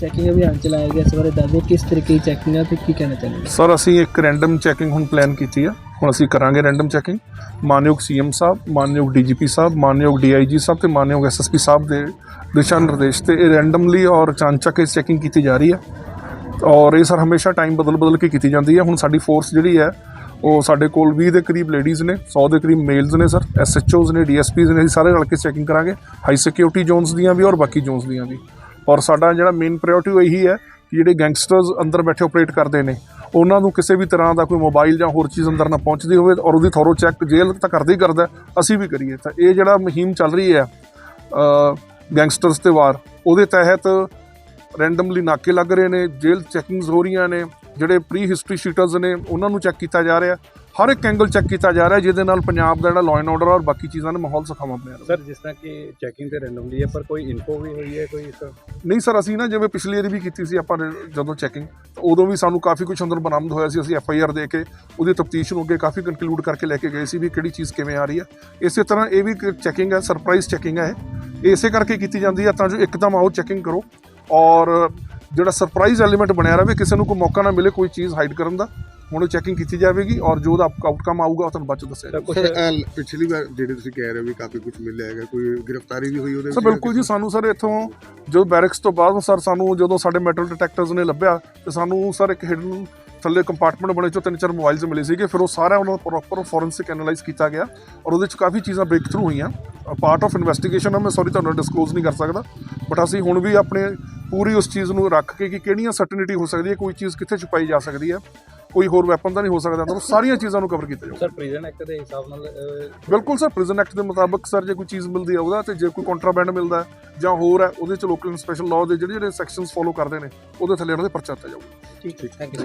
Checking ਅਭਿਆਨ ਚਲਾਇਆ ਗਿਆ ਇਸ ਬਾਰੇ ਦੱਸ ਕਿਸ ਤਰੀਕੇ ਦੀ ਚੈਕਿੰਗ ਹੈ ਤੇ ਕੀ ਕਹਿਣਾ ਚਾਹੁੰਦੇ ਸਰ ਅਸੀਂ ਇੱਕ ਰੈਂਡਮ ਚੈਕਿੰਗ ਹੁਣ ਪਲਾਨ ਕੀਤੀ ਆ। ਹੁਣ ਅਸੀਂ ਕਰਾਂਗੇ ਰੈਂਡਮ ਚੈਕਿੰਗ ਮਾਨਯੋਗ ਸੀਐਮ ਸਾਹਿਬ, ਮਾਨਯੋਗ ਡੀਜੀਪੀ ਸਾਹਿਬ, ਮਾਨਯੋਗ ਡੀਆਈਜੀ ਸਾਹਿਬ ਤੇ ਮਾਨਯੋਗ ਐਸਐਸਪੀ ਸਾਹਿਬ ਦੇ ਦਿਸ਼ਾ ਨਿਰਦੇਸ਼ ਤੇ ਇਹ ਰੈਂਡਮਲੀ ਔਰ ਚਾਂਚਕ ਇਹ ਚੈਕਿੰਗ ਕੀਤੀ ਜਾ ਰਹੀ ਹੈ ਔਰ ਇਹ ਸਰ ਹਮੇਸ਼ਾ ਟਾਈਮ ਬਦਲ ਬਦਲ ਕੇ ਕੀਤੀ ਜਾਂਦੀ ਹੈ ਹੁਣ ਸਾਡੀ ਫੋਰਸ ਜਿਹੜੀ ਹੈ ਉਹ ਸਾਡੇ ਕੋਲ 20 ਦੇ ਕਰੀਬ ਲੇਡੀਜ਼ ਨੇ 100 ਦੇ ਕਰੀਬ ਮੇਲਸ ਨੇ ਸਰ ਐਸਐਚਓਜ਼ ਨੇ ਡੀਐਸਪੀਜ਼ ਨੇ, ਅਸੀਂ ਸਾਰੇ ਰਲ ਕੇ ਚੈਕਿੰਗ ਕਰਾਂਗੇ। ਹਾਈ ਸਿਕਿਉਰਿਟੀ ਜ਼ੋਨਸ ਦੀਆਂ ਵੀ ਔਰ ਬਾਕੀ ਜ਼ੋਨਸ ਦੀਆਂ ਵੀ। ਔਰ ਸਾਡਾ ਜਿਹੜਾ ਮੇਨ ਪ੍ਰਾਇੋਰਟੀ ਉਹ ਇਹੀ ਹੈ ਕਿ ਜਿਹੜੇ ਗੈਂਗਸਟਰਸ ਅੰਦਰ ਬੈਠੇ ਆਪਰੇਟ ਕਰਦੇ ਨੇ, ਉਹਨਾਂ ਨੂੰ ਕਿਸੇ ਵੀ ਤਰ੍ਹਾਂ ਦਾ ਕੋਈ ਮੋਬਾਈਲ ਜਾਂ ਹੋਰ ਚੀਜ਼ ਅੰਦਰ ਨਾ ਪਹੁੰਚਦੀ ਹੋਵੇ ਔਰ ਉਹਦੀ ਥੋਰੋ ਚੈੱਕ ਜੇਲ੍ਹ ਤਾਂ ਕਰਦੇ ਹੀ ਕਰਦਾ ਅਸੀਂ ਵੀ ਕਰੀਏ। ਤਾਂ ਇਹ ਜਿਹੜਾ ਮੁਹਿੰਮ ਚੱਲ ਰਹੀ ਹੈ ਗੈਂਗਸਟਰਸ ਤੇ ਵਾਰ, ਉਹਦੇ ਤਹਿਤ ਰੈਂਡਮਲੀ ਨਾਕੇ ਲੱਗ ਰਹੇ ਨੇ, ਜੇਲ੍ਹ ਚੈਕਿੰਗਸ ਹੋ ਰਹੀਆਂ ਨੇ, ਜਿਹੜੇ ਪ੍ਰੀ ਹਿਸਟਰੀ ਸ਼ੀਟਰਸ ਨੇ, ਉਹਨਾਂ ਨੂੰ ਚੈੱਕ ਕੀਤਾ ਜਾ ਰਿਹਾ ਹਰ ਇੱਕ ਐਂਗਲ ਚੈੱਕ ਕੀਤਾ ਜਾ ਰਿਹਾ ਜਿਹਦੇ ਨਾਲ ਪੰਜਾਬ ਦਾ ਜਿਹੜਾ ਲਾਅ ਐਂਡ ਆਰਡਰ ਔਰ ਬਾਕੀ ਚੀਜ਼ਾਂ ਨੇ ਮਾਹੌਲ ਸਖਾਵਾਂ ਰਹੇ ਸਰ ਜਿਸ ਤਰ੍ਹਾਂ ਕਿ ਚੈਕਿੰਗ ਤੇ ਰੈਂਡਮਲੀ ਹੈ ਪਰ ਕੋਈ ਇਨਫੋ ਵੀ ਹੋਈ ਹੈ ਕੋਈ ਇਸ ਨਹੀਂ ਸਰ ਅਸੀਂ ਨਾ ਜਿਵੇਂ ਪਿਛਲੀ ਵਾਰੀ ਵੀ ਕੀਤੀ ਸੀ ਆਪਾਂ ਜਦੋਂ ਚੈਕਿੰਗ ਉਦੋਂ ਵੀ ਸਾਨੂੰ ਕਾਫੀ ਕੁਝ ਅੰਦਰ ਬਰਾਮਦ ਹੋਇਆ ਸੀ। ਅਸੀਂ ਐਫ ਆਈ ਆਰ ਦੇ ਕੇ ਉਹਦੀ ਤਫਤੀਸ਼ ਨੂੰ ਅੱਗੇ ਕਾਫੀ ਕੰਕਲੂਡ ਕਰਕੇ ਲੈ ਕੇ ਗਏ ਸੀ ਵੀ ਕਿਹੜੀ ਚੀਜ਼ ਕਿਵੇਂ ਆ ਰਹੀ ਹੈ। ਇਸੇ ਤਰ੍ਹਾਂ ਇਹ ਵੀ ਚੈਕਿੰਗ ਹੈ ਸਰਪ੍ਰਾਈਜ਼ ਚੈਕਿੰਗ ਹੈ ਇਹ। ਇਸੇ ਕਰਕੇ ਕੀਤੀ ਜਾਂਦੀ ਹੈ ਤਾਂ ਜੋ ਇੱਕਦਮ ਆਓ ਚੈਕਿੰਗ ਕਰੋ। ਔਰ ਜਿਹੜਾ ਸਰਪ੍ਰਾਈਜ਼ ਐਲੀਮੈਂਟ ਬਣਿਆ ਰਹੇ ਕਿਸੇ ਨੂੰ ਕੋਈ ਮੌਕਾ ਨਾ ਮਿਲੇ ਕੋਈ ਚੀਜ਼ ਹਾਈਡ ਕਰਨ ਦਾ। ਹੁਣ ਚੈਕਿੰਗ ਕੀਤੀ ਜਾਵੇਗੀ ਔਰ ਜੋ ਉਹਦਾ ਆਊਟਕਮ ਆਊਗਾ ਉਹ ਤੁਹਾਨੂੰ ਬਾਅਦ ਚ ਦੱਸਿਆ ਸਰ ਪਿਛਲੀ ਵਾਰ ਜਿਹੜੇ ਤੁਸੀਂ ਕਹਿ ਰਹੇ ਹੋ ਵੀ ਕਾਫੀ ਕੁਝ ਮਿਲਿਆ ਹੈਗਾ ਕੋਈ ਗ੍ਰਿਫਤਾਰੀ ਵੀ ਹੋਈ ਉਹਦੇ ਸਰ ਬਿਲਕੁਲ ਜੀ ਸਾਨੂੰ ਸਰ ਇੱਥੋਂ ਜਦੋਂ ਬੈਰਿਕਸ ਤੋਂ ਬਾਅਦ ਸਰ ਸਾਨੂੰ ਜਦੋਂ ਸਾਡੇ ਮੈਟਲ ਡਿਟੈਕਟਰਸ ਨੇ ਲੱਭਿਆ ਤੇ ਸਾਨੂੰ ਸਰ ਇੱਕ ਹਿਡਨ ਥੱਲੇ ਕੰਪਾਰਟਮੈਂਟ ਬਣੇ ਚੋਂ ਤਿੰਨ ਚਾਰ ਮੋਬਾਈਲਸ ਮਿਲੇ ਸੀਗੇ ਫਿਰ ਉਹ ਸਾਰਾ ਉਹਨਾਂ ਦਾ ਪ੍ਰੋਪਰ ਫੋਰੈਂਸਿਕ ਐਨਾਲਾਈਜ਼ ਕੀਤਾ ਗਿਆ ਔਰ ਉਹਦੇ ਚ ਕਾਫੀ ਚੀਜ਼ਾਂ ਬ੍ਰੇਕ ਥਰੂ ਹੋਈਆਂ ਪਾਰਟ ਆਫ ਇਨਵੈਸਟੀਗੇਸ਼ਨ ਆ ਮੈਂ ਸੌਰੀ ਤੁਹਾਨੂੰ ਡਿਸਕਲੋਜ਼ ਨਹੀਂ ਕਰ ਸਕਦਾ ਬਟ ਅਸੀਂ ਹੁਣ ਵੀ ਆਪਣੇ ਪੂਰੀ ਉਸ ਚੀਜ਼ ਨੂੰ ਰੱਖ ਕੇ ਕਿ ਕਿਹੜੀਆਂ ਸਰਟਨਿਟੀ ਹੋ ਸਕਦੀ ਹੈ ਕੋਈ ਚੀਜ਼ ਕਿੱਥੇ ਛੁਪਾਈ ਜਾ ਸਕਦੀ ਹੈ। ਕੋਈ ਹੋਰ ਵੈਪਨ ਤਾਂ ਨਹੀਂ ਹੋ ਸਕਦਾ ਤਾਂ ਸਾਰੀਆਂ ਚੀਜ਼ਾਂ ਨੂੰ ਕਵਰ ਕੀਤਾ ਜਾਊਗਾ। ਸਰ ਪ੍ਰੀਜ਼ਨ ਐਕਟ ਦੇ ਹਿਸਾਬ ਨਾਲ ਬਿਲਕੁਲ ਸਰ ਪ੍ਰਿਜ਼ਨ ਐਕਟ ਦੇ ਮੁਤਾਬਕ ਸਰ ਜੇ ਕੋਈ ਚੀਜ਼ ਮਿਲਦੀ ਹੈ ਉਹਦਾ ਤੇ ਜੇ ਕੋਈ ਕੰਟਰਾਬੈਂਡ ਮਿਲਦਾ ਜਾਂ ਹੋਰ ਹੈ ਉਹਦੇ ਚ ਲੋਕਲ ਸਪੈਸ਼ਲ ਲਾਅ ਦੇ ਜਿਹੜੇ ਜਿਹੜੇ ਸੈਕਸ਼ਨਸ ਫੋਲੋ ਕਰਦੇ ਨੇ ਉਹਦੇ ਥੱਲੇ ਉਹਨਾਂ ਦੇ ਪਰਚਾ ਦਿੱਤਾ ਜਾਊਗਾ। ਠੀਕ ਹੈ ਥੈਂਕ ਯੂ